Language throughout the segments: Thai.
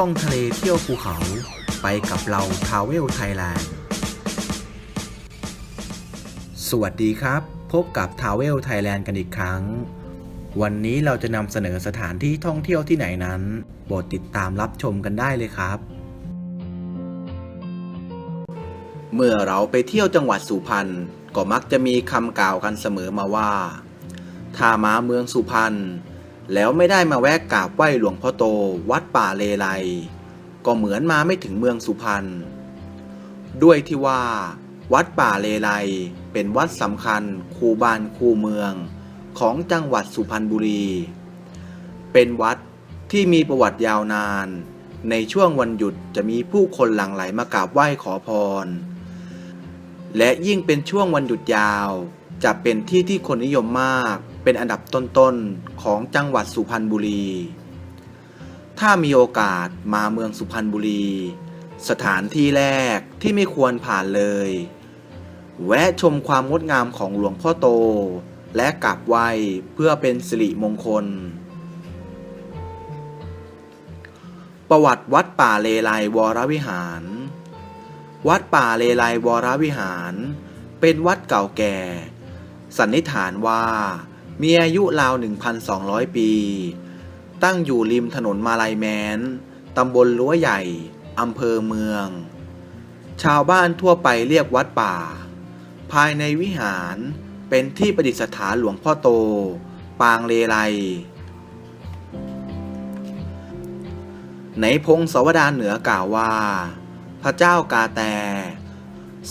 ท่องทะเลเที่ยวภูเขาไปกับเราทาวเวลไทยแลนด์ สวัสดีครับ พบกับทาวเวลไทยแลนด์กันอีกครั้ง วันนี้เราจะนำเสนอสถานที่ท่องเที่ยวที่ไหนนั้นโปรดติดตามรับชมกันได้เลยครับ เมื่อเราไปเที่ยวจังหวัดสุพรรณก็มักจะมีคำกล่าวกันเสมอมาว่า ถ้ามาเมืองสุพรรณ แล้วไม่ได้มาแวะกราบไหว้หลวงพ่อโตวัดป่าเลไลก็เหมือนมาไม่ถึงเมืองสุพรรณ ด้วยที่ว่า วัดป่าเลไลเป็นวัดสำคัญคูบานคูเมืองของจังหวัดสุพรรณบุรี เป็นวัดที่มีประวัติยาวนาน ในช่วงวันหยุดจะมีผู้คนหลั่งไหลมากราบไหว้ขอพร และยิ่งเป็นช่วงวันหยุดยาว จะเป็นที่ที่คนนิยมมาก เป็นอันดับต้นๆของจังหวัดสุพรรณบุรี ถ้ามีโอกาสมาเมืองสุพรรณบุรี สถานที่แรกที่ไม่ควรผ่านเลย แวะชมความงดงามของหลวงพ่อโต และกราบไหว้เพื่อเป็นสิริมงคล ประวัติวัดป่าเลไลวรวิหาร วัดป่าเลไลวรวิหาร เป็นวัดเก่าแก่สันนิษฐานว่า มีอายุราว 1,200 ปี ตั้งอยู่ริมถนนมาลายแมน ตำบลรั้วใหญ่ อำเภอเมือง ชาวบ้านทั่วไปเรียกวัดป่า ภายในวิหารเป็นที่ประดิษฐานหลวงพ่อโต ปางเลไลในพงศาวดารเหนือกล่าวว่า พระเจ้ากาแต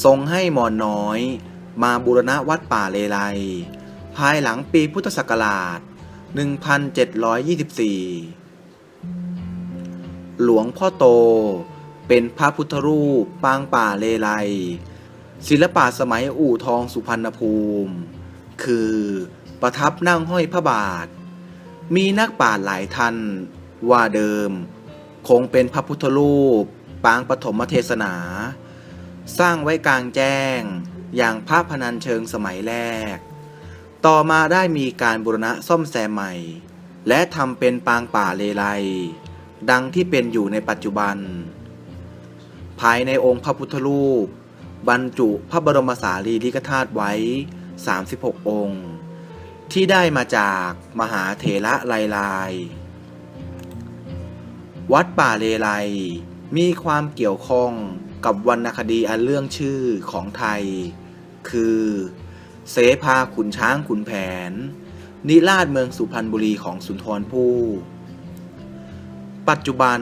ทรงให้หมอนน้อย มาบูรณะวัดป่าเลไล ภายหลังปีพุทธศักราช 1724 หลวงพ่อโตเป็นพระพุทธรูปปางป่าเลไลศิลปะสมัยอู่ทองสุพรรณภูมิ คือประทับนั่งห้อยพระบาท มีนักปราหลายท่านว่าเดิม คงเป็นพระพุทธรูปปางปฐมเทศนา สร้างไว้กลางแจ้งอย่างพระพนันเชิงสมัยแรก ต่อมาได้มีการบูรณะซ่อมแซมใหม่ และทำเป็นปางป่าเลไลดังที่เป็นอยู่ในปัจจุบัน ภายในองค์พระพุทธรูป บรรจุพระบรมสารีริกธาตุไว้ 36 องค์ ที่ได้มาจากมหาเถระไลลาย วัดป่าเลไลมีความเกี่ยวข้องกับวรรณคดีอันเรื่องชื่อของไทย คือ เสภาขุนช้างขุนแผน นิราชเมืองสุพรรณบุรีของสุนทรภู่ปัจจุบัน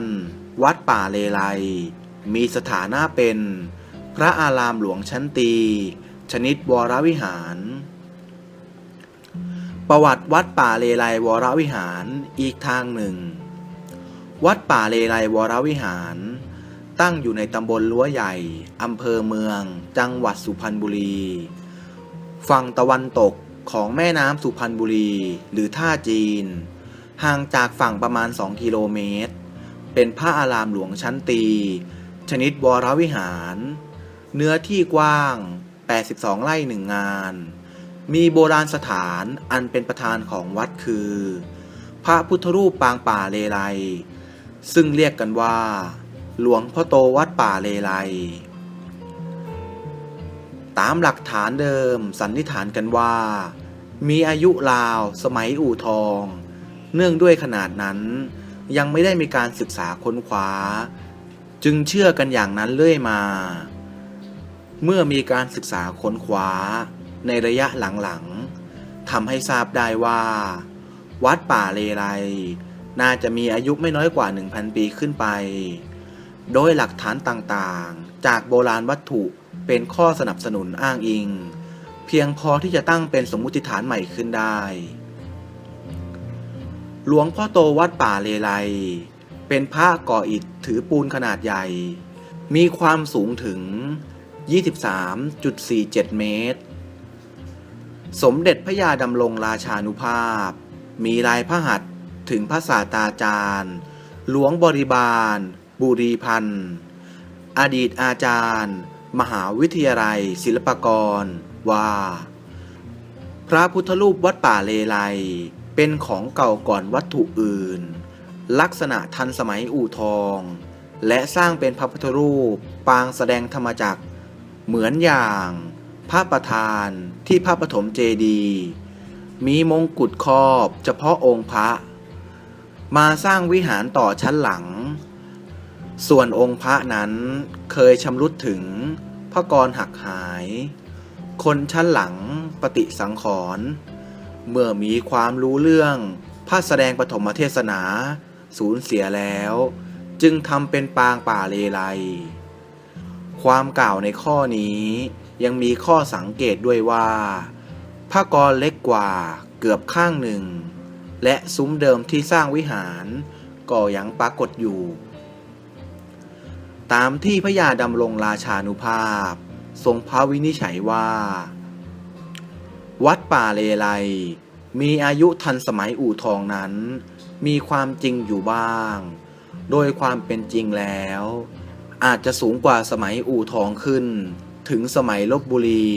วัดป่าเลไลมีสถานะเป็น พระอารามหลวงชั้นตี ชนิดวรวิหาร ประวัติวัดป่าเลไลวรวิหารอีกทางหนึ่ง วัดป่าเลไลวรวิหาร ตั้งอยู่ในตำบลรั้วใหญ่ อำเภอเมือง จังหวัดสุพรรณบุรี ฝั่งตะวันตกของแม่น้ำสุพรรณบุรี หรือท่าจีน ห่างจากฝั่งประมาณ 2 กิโลเมตร เป็นพระอารามหลวงชั้นตี ชนิดวรวิหาร เนื้อที่กว้าง 82 ไร่หนึ่งงาน มีโบราณสถานอันเป็นประธานของวัดคือ พระพุทธรูปปางป่าเลไลซึ่งเรียกกันว่า หลวงพ่อโตวัดป่าเลไล ตามหลักฐานเดิมสันนิษฐานกันว่า มีอายุราวสมัยอู่ทอง เนื่องด้วยขนาดนั้น ยังไม่ได้มีการศึกษาค้นคว้า จึงเชื่อกันอย่างนั้นเรื่อยมา เมื่อมีการศึกษาค้นคว้า ในระยะหลังๆทำให้ทราบได้ว่า วัดป่าเลไลน่าจะมีอายุไม่น้อยกว่า 1,000 ปีขึ้นไป โดยหลักฐานต่างๆ จากโบราณวัตถุ เป็นข้อสนับสนุนอ้างอิง เพียงพอที่จะตั้งเป็นสมมุติฐานใหม่ขึ้นได้ หลวงพ่อโตวัดป่าเลไลเป็นพระก่ออิฐถือปูนขนาดใหญ่ มีความสูงถึง 23.47 เมตร สมเด็จพระยาดำรงราชานุภาพ มีลายพระหัตถ์ถึงพระศาตาจารย์ หลวงบริบาล บุรีพันธ์ อดีตอาจารย์ มหาวิทยาลัย ศิลปากร ว่า พระพุทธรูปวัดป่าเลไลเป็นของเก่าก่อนวัตถุอื่น ลักษณะทันสมัยอู่ทอง และสร้างเป็นพระพุทธรูปปางแสดงธรรมจักร เหมือนอย่าง พระประธานที่พระปฐมเจดีมีมงกุฎครอบเฉพาะองค์พระ มาสร้างวิหารต่อชั้นหลัง ส่วนองค์พระนั้นเคยชำรุดถึงพระกรหักหาย คนชั้นหลังปฏิสังขรณ์เมื่อมีความรู้เรื่องพระแสดงปฐมเทศนา สูญเสียแล้ว จึงทำเป็นปางป่าเลไลความกล่าวในข้อนี้ยังมีข้อสังเกตด้วยว่าพระกรเล็กกว่าเกือบข้างหนึ่ง และซุ้มเดิมที่สร้างวิหารก็ยังปรากฏอยู่ ตามที่พระยาดำรงราชานุภาพ ทรงพระวินิจฉัยว่า วัดป่าเลไลมีอายุทันสมัยอู่ทองนั้น มีความจริงอยู่บ้าง โดยความเป็นจริงแล้ว อาจจะสูงกว่าสมัยอู่ทองขึ้น ถึงสมัยลบบุรี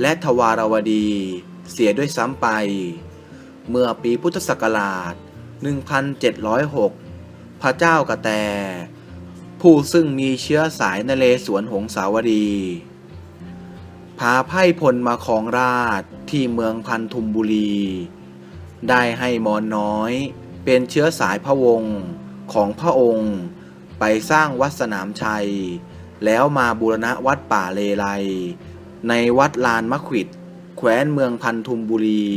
และทวารวดี เสียด้วยซ้ำไป เมื่อปีพุทธศักราช 1706 พระเจ้ากระแต ผู้ซึ่งมีเชื้อสายนเลสวนหงสาวดี พาไพ่พลมาครองราชที่เมืองพันธุมบุรี ได้ให้มอนน้อยเป็นเชื้อสายพระวงศ์ของพระองค์ ไปสร้างวัดสนามชัย แล้วมาบูรณะวัดป่าเลไลในวัดลานมะขิดแขวนเมืองพันธุมบุรี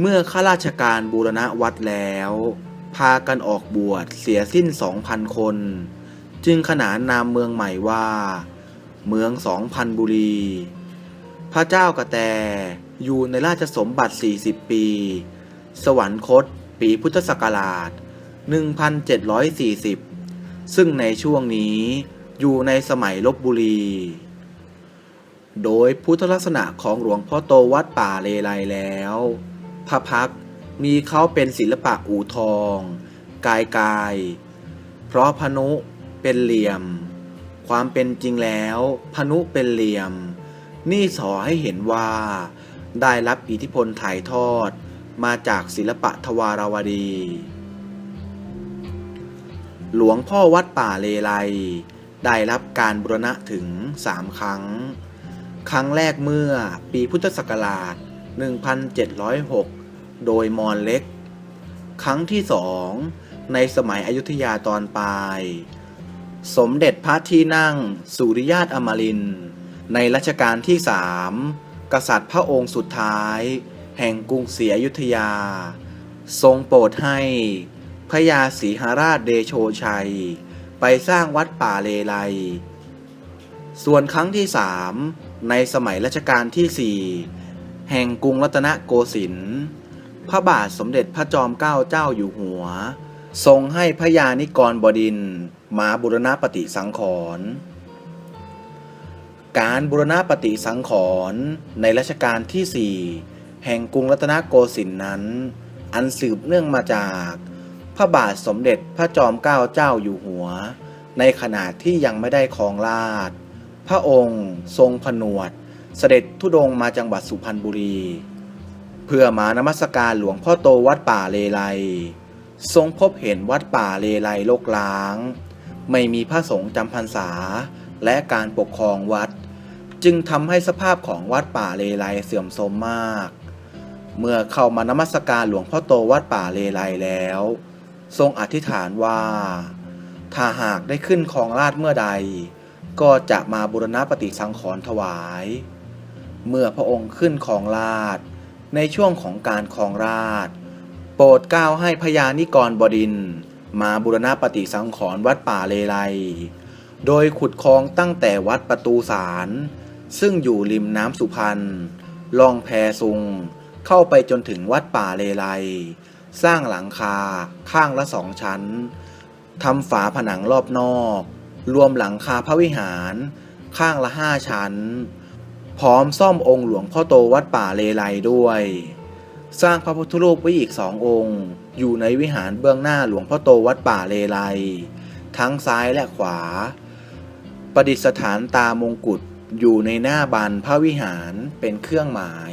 เมื่อข้าราชการบูรณะวัดแล้ว พากันออกบวชเสียสิ้นสองพันคน จึงขนานนามเมืองใหม่ว่า เมืองสองพันบุรี พระเจ้ากระแตอยู่ในราชสมบัติ 40 ปี สวรรคต ปีพุทธศักราช 1740 ซึ่งในช่วงนี้อยู่ในสมัยลบบุรี โดยพุทธลักษณะของหลวงพ่อโตวัดป่าเลไลแล้ว พระพัก มีเขาเป็นศิลปะอู่ทอง กายกาย เพราะพนุเป็นเหลี่ยม ความเป็นจริงแล้วพนุเป็นเหลี่ยม นี่สอให้เห็นว่า ได้รับอิทธิพลถ่ายทอดมาจากศิลปะทวารวดี หลวงพ่อวัดป่าเลไลได้รับการบูรณะถึงสามครั้ง ครั้งแรกเมื่อปีพุทธศักราช 1706 โดยมอนเล็ก ครั้งที่สองในสมัยอยุธยาตอนปลาย สมเด็จพระที่นั่งสุริยาตอมริน ในรัชกาลที่สามกษัตริย์พระองค์สุดท้าย แห่งกรุงศรีอยุธยา ทรงโปรดให้พระยาศรีหราชเดโชชัย ไปสร้างวัดป่าเลไล ส่วนครั้งที่สามในสมัยรัชกาลที่สี่แห่งกรุงรัตนโกสินทร์ พระบาทสมเด็จพระจอมเกล้าเจ้าอยู่หัว ทรงให้พระยานิกรบดินมาบุรณปฏิสังขรณ์การบุรณปฏิสังขรณ์ในรัชกาลที่ 4 แห่งกรุงรัตนโกสินทร์นั้น อันสืบเนื่องมาจาก พระบาทสมเด็จพระจอมเกล้าเจ้าอยู่หัว ในขณะที่ยังไม่ได้ครองราชพระองค์ทรงผนวด เสด็จทุดงมาจังหวัดสุพรรณบุรี เพื่อมานมัสการหลวงพ่อโตวัดป่าเลไลทรงพบเห็นวัดป่าเลไลโลกล้าง ไม่มีพระสงฆ์จำพรรษา และการปกครองวัด จึงทำให้สภาพของวัดป่าเลไลเสื่อมโทรมมาก เมื่อเข้ามานมัสการหลวงพ่อโตวัดป่าเลไลแล้ว ทรงอธิษฐานว่า ถ้าหากได้ขึ้นครองราชเมื่อใด ก็จะมาบุรณปฏิสังขรณ์ถวาย เมื่อพระองค์ขึ้นครองราช ในช่วงของการครองราชโปรดเกล้าให้พญานิกรบดิน มาบุรณปฏิสังขรณ์วัดป่าเลไล โดยขุดคลองตั้งแต่วัดประตูสาร ซึ่งอยู่ริมน้ำสุพรรณลองแพซุง เข้าไปจนถึงวัดป่าเลไล สร้างหลังคาข้างละสองชั้นทำฝาผนังรอบนอก รวมหลังคาพระวิหาร ข้างละห้าชั้น พร้อมซ่อมองค์หลวงพ่อโตวัดป่าเลไลด้วย สร้างพระพุทธรูปไว้อีกสององค์ อยู่ในวิหารเบื้องหน้าหลวงพ่อโตวัดป่าเลไล ทั้งซ้ายและขวา ประดิษฐานตามงกุฎอยู่ในหน้าบานพระวิหารเป็นเครื่องหมาย